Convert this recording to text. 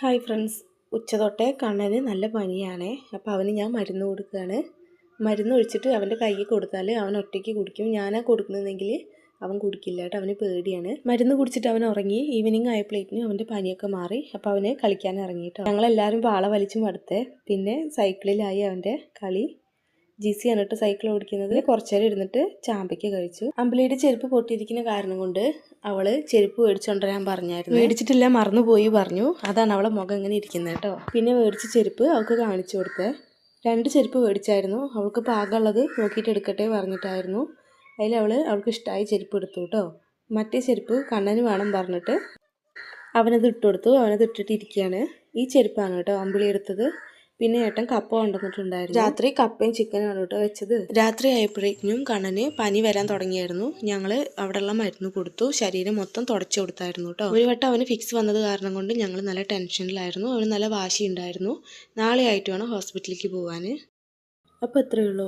Hi friends ഉച്ച തൊട്ടേ കണ്ണന് നല്ല പനിയാണേ. അപ്പോൾ അവന് ഞാൻ മരുന്ന് കൊടുക്കുകയാണ് മരുന്ന് ഒഴിച്ചിട്ട് അവന്റെ കയ്യിൽ കൊടുത്താൽ അവൻ ഒറ്റയ്ക്ക് കുടിക്കും. ഞാനാ കൊടുക്കുന്നതെങ്കിൽ അവൻ കുടിക്കില്ല കേട്ടോ. അവന് പേടിയാണ്. മരുന്ന് കുടിച്ചിട്ട് അവൻ ഉറങ്ങി. ഈവനിങ് ആയപ്പോഴേക്കും അവന്റെ പനിയൊക്കെ മാറി. അപ്പോൾ അവന് കളിക്കാൻ ഇറങ്ങിയിട്ടോ ഞങ്ങളെല്ലാവരും പാള വലിച്ചും മടുത്തേ. പിന്നെ സൈക്കിളിലായി അവന്റെ കളി. ജി സി ആണ് കേട്ടോ സൈക്കിൾ ഓടിക്കുന്നത്. കുറച്ചു നേരം ഇരുന്നിട്ട് ചാമ്പയ്ക്ക് കഴിച്ചു. അമ്പിളിയുടെ ചെരുപ്പ് പൊട്ടിയിരിക്കുന്ന കാരണം കൊണ്ട് അവൾ ചെരുപ്പ് മേടിച്ചോണ്ടരാൻ പറഞ്ഞായിരുന്നു. മേടിച്ചിട്ടില്ല മറന്നുപോയി പറഞ്ഞു. അതാണ് അവളെ മുഖം ഇങ്ങനെ ഇരിക്കുന്നത് കേട്ടോ. പിന്നെ മേടിച്ച ചെരുപ്പ് അവൾക്ക് കാണിച്ചു കൊടുത്തേ. രണ്ട് ചെരുപ്പ് മേടിച്ചായിരുന്നു. അവൾക്ക് പാകമുള്ളത് നോക്കിയിട്ട് എടുക്കട്ടെ പറഞ്ഞിട്ടായിരുന്നു. അതിൽ അവൾ അവൾക്ക് ഇഷ്ടമായ ചെരുപ്പ് എടുത്തു കേട്ടോ. മറ്റേ ചെരുപ്പ് കണ്ണന് വേണം പറഞ്ഞിട്ട് അവനത് ഇട്ടുകൊടുത്തു അവനത് ഇട്ടിട്ട് ഇരിക്കുകയാണ്. ഈ ചെരുപ്പാണ് കേട്ടോ അമ്പിളി എടുത്തത്. പിന്നെ ഏട്ടൻ കപ്പ കൊണ്ടുവന്നിട്ടുണ്ടായിരുന്നു. രാത്രി കപ്പയും ചിക്കനും കേട്ടോ വെച്ചത്. രാത്രി ആയപ്പോഴേക്കും കണ്ണന് പനി വരാൻ തുടങ്ങിയായിരുന്നു. ഞങ്ങൾ അവിടെയുള്ള മരുന്ന് കൊടുത്തു. ശരീരം മൊത്തം തുടച്ചു കൊടുത്തായിരുന്നു കേട്ടോ. ഒരു വട്ടം അവന് ഫിക്സ് വന്നത് കാരണം കൊണ്ട് ഞങ്ങൾ നല്ല ടെൻഷനിലായിരുന്നു. അവന് നല്ല വാശി ഉണ്ടായിരുന്നു നാളെ ആയിട്ട് വേണം ഹോസ്പിറ്റലിലേക്ക് പോകാൻ അപ്പോൾ ഇത്രയേ ഉള്ളൂ?